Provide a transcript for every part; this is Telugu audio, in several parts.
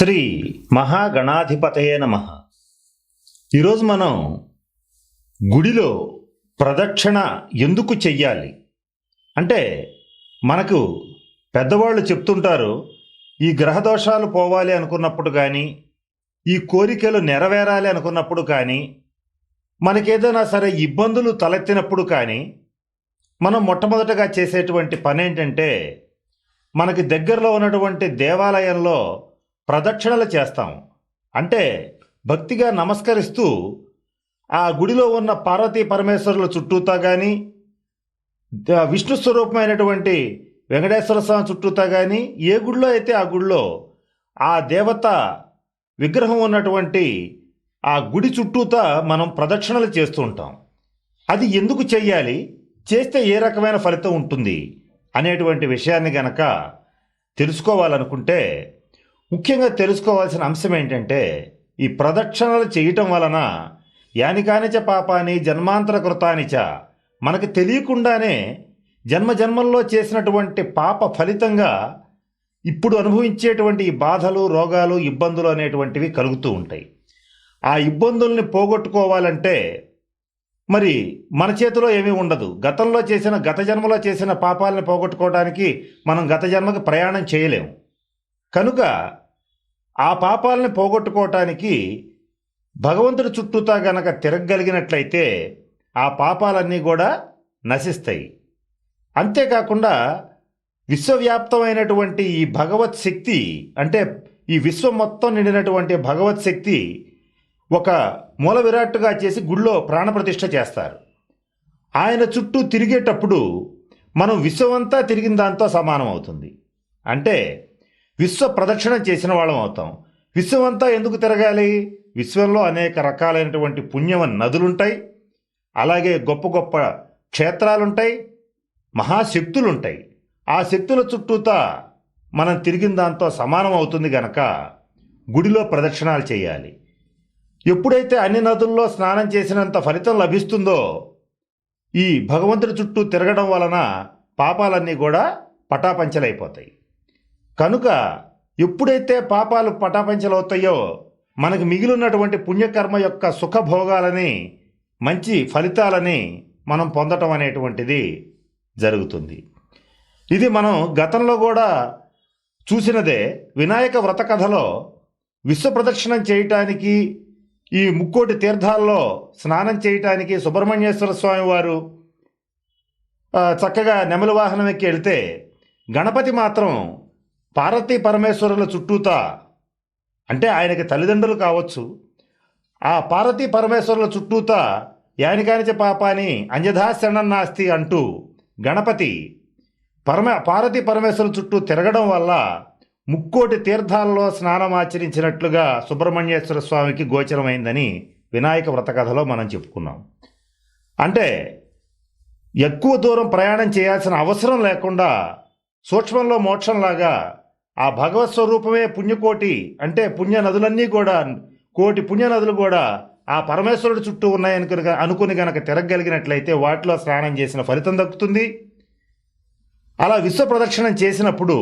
శ్రీ మహాగణాధిపతయే నమ. ఈరోజు మనం గుడిలో ప్రదక్షిణ ఎందుకు చెయ్యాలి? అంటే మనకు పెద్దవాళ్ళు చెప్తుంటారు ఈ గ్రహదోషాలు పోవాలి అనుకున్నప్పుడు కానీ ఈ కోరికలు నెరవేరాలి అనుకున్నప్పుడు కానీ మనకేదైనా సరే ఇబ్బందులు తలెత్తినప్పుడు కానీ మనం మొట్టమొదటగా చేసేటువంటి పని ఏంటంటే మనకి దగ్గరలో ఉన్నటువంటి దేవాలయంలో ప్రదక్షిణలు చేస్తాం. అంటే భక్తిగా నమస్కరిస్తూ ఆ గుడిలో ఉన్న పార్వతీ పరమేశ్వరుల చుట్టూతా కానీ విష్ణు స్వరూపమైనటువంటి వెంకటేశ్వర స్వామి చుట్టూతా కానీ ఏ గుడిలో అయితే ఆ గుడిలో ఆ దేవత విగ్రహం ఉన్నటువంటి ఆ గుడి చుట్టూతా మనం ప్రదక్షిణలు చేస్తూ ఉంటాం. అది ఎందుకు చెయ్యాలి? చేస్తే ఏ రకమైన ఫలితం ఉంటుంది? అనేటువంటి విషయాన్ని గనక తెలుసుకోవాలనుకుంటే ముఖ్యంగా తెలుసుకోవాల్సిన అంశం ఏంటంటే ఈ ప్రదక్షిణలు చేయటం వలన యానికానిచ పాపాని జన్మాంతర కృతానిచ మనకు తెలియకుండానే జన్మ జన్మల్లో చేసినటువంటి పాప ఫలితంగా ఇప్పుడు అనుభవించేటువంటి ఈ బాధలు రోగాలు ఇబ్బందులు అనేటువంటివి కలుగుతూ ఉంటాయి. ఆ ఇబ్బందుల్ని పోగొట్టుకోవాలంటే మరి మన చేతిలో ఏమీ ఉండదు. గతంలో చేసిన గత జన్మలో చేసిన పాపాలను పోగొట్టుకోవడానికి మనం గత జన్మకి ప్రయాణం చేయలేము. కనుక ఆ పాపాలని పోగొట్టుకోవటానికి భగవంతుడి చుట్టూతా గనక తిరగగలిగినట్లయితే ఆ పాపాలన్నీ కూడా నశిస్తాయి. అంతేకాకుండా విశ్వవ్యాప్తమైనటువంటి ఈ భగవత్ శక్తి అంటే ఈ విశ్వం మొత్తం నిండినటువంటి భగవత్ శక్తి ఒక మూల విరాట్టుగా చేసి గుళ్ళో ప్రాణప్రతిష్ఠ చేస్తారు. ఆయన చుట్టూ తిరిగేటప్పుడు మనం విశ్వమంతా తిరిగిన దాంతో సమానం అవుతుంది. అంటే విశ్వ ప్రదక్షిణ చేసిన వాళ్ళం అవుతాం. విశ్వమంతా ఎందుకు తిరగాలి? విశ్వంలో అనేక రకాలైనటువంటి పుణ్యమ నదులుంటాయి. అలాగే గొప్ప గొప్ప క్షేత్రాలుంటాయి. మహాశక్తులుంటాయి. ఆ శక్తుల చుట్టూతా మనం తిరిగిన దాంతో సమానం అవుతుంది గనక గుడిలో ప్రదక్షిణాలు చేయాలి. ఎప్పుడైతే అన్ని నదుల్లో స్నానం చేసినంత ఫలితం లభిస్తుందో ఈ భగవంతుడి చుట్టూ తిరగడం వలన పాపాలన్నీ కూడా పటాపంచలైపోతాయి. కనుక ఎప్పుడైతే పాపాలు పటాపంచలవుతాయో మనకు మిగిలినటువంటి పుణ్యకర్మ యొక్క సుఖభోగాలని మంచి ఫలితాలని మనం పొందటం అనేటువంటిది జరుగుతుంది. ఇది మనం గతంలో కూడా చూసినదే. వినాయక వ్రత కథలో విశ్వ ప్రదక్షిణం చేయటానికి ఈ ముక్కోటి తీర్థాల్లో స్నానం చేయటానికి సుబ్రహ్మణ్యేశ్వర స్వామి వారు చక్కగా నెమలి వాహనం ఎక్కి వెళ్తే గణపతి మాత్రం పార్వతీ పరమేశ్వరుల చుట్టూతా అంటే ఆయనకి తల్లిదండ్రులు కావచ్చు ఆ పార్వతీ పరమేశ్వరుల చుట్టూతా యానికానిచ పాపాని అంజధా శరణం నాస్తి అంటూ గణపతి పరమ పార్వతీ పరమేశ్వరుల చుట్టూ తిరగడం వల్ల ముక్కోటి తీర్థాల్లో స్నానం ఆచరించినట్లుగా సుబ్రహ్మణ్యేశ్వర స్వామికి గోచరమైందని వినాయక వ్రత కథలో మనం చెప్పుకున్నాం. అంటే ఎక్కువ దూరం ప్రయాణం చేయాల్సిన అవసరం లేకుండా సూక్ష్మంలో మోక్షంలాగా ఆ భగవత్ స్వరూపమే పుణ్యకోటి అంటే పుణ్య నదులన్నీ కూడా కోటి పుణ్య నదులు కూడా ఆ పరమేశ్వరుడు చుట్టూ ఉన్నాయని కనుక అనుకుని గనక తిరగగలిగినట్లయితే వాటిలో స్నానం చేసిన ఫలితం దక్కుతుంది. అలా విశ్వ ప్రదక్షిణం చేసినప్పుడు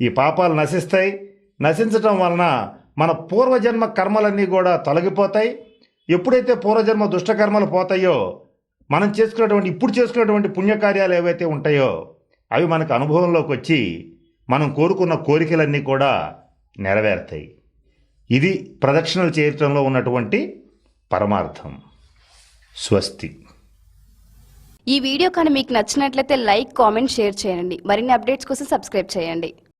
ఈ పాపాలు నశిస్తాయి. నశించటం వలన మన పూర్వజన్మ కర్మలన్నీ కూడా తొలగిపోతాయి. ఎప్పుడైతే పూర్వజన్మ దుష్టకర్మలు పోతాయో మనం చేసుకున్నటువంటి ఇప్పుడు చేసుకున్నటువంటి పుణ్యకార్యాలు ఏవైతే ఉంటాయో అవి మనకు అనుభవంలోకి వచ్చి మనం కోరుకున్న కోరికలన్నీ కూడా నెరవేరుతాయి. ఇది ప్రదక్షిణలు చేయటంలో ఉన్నటువంటి పరమార్థం. స్వస్తి. ఈ వీడియో కానీ మీకు నచ్చినట్లయితే లైక్ కామెంట్ షేర్ చేయండి. మరిన్ని అప్డేట్స్ కోసం సబ్స్క్రైబ్ చేయండి.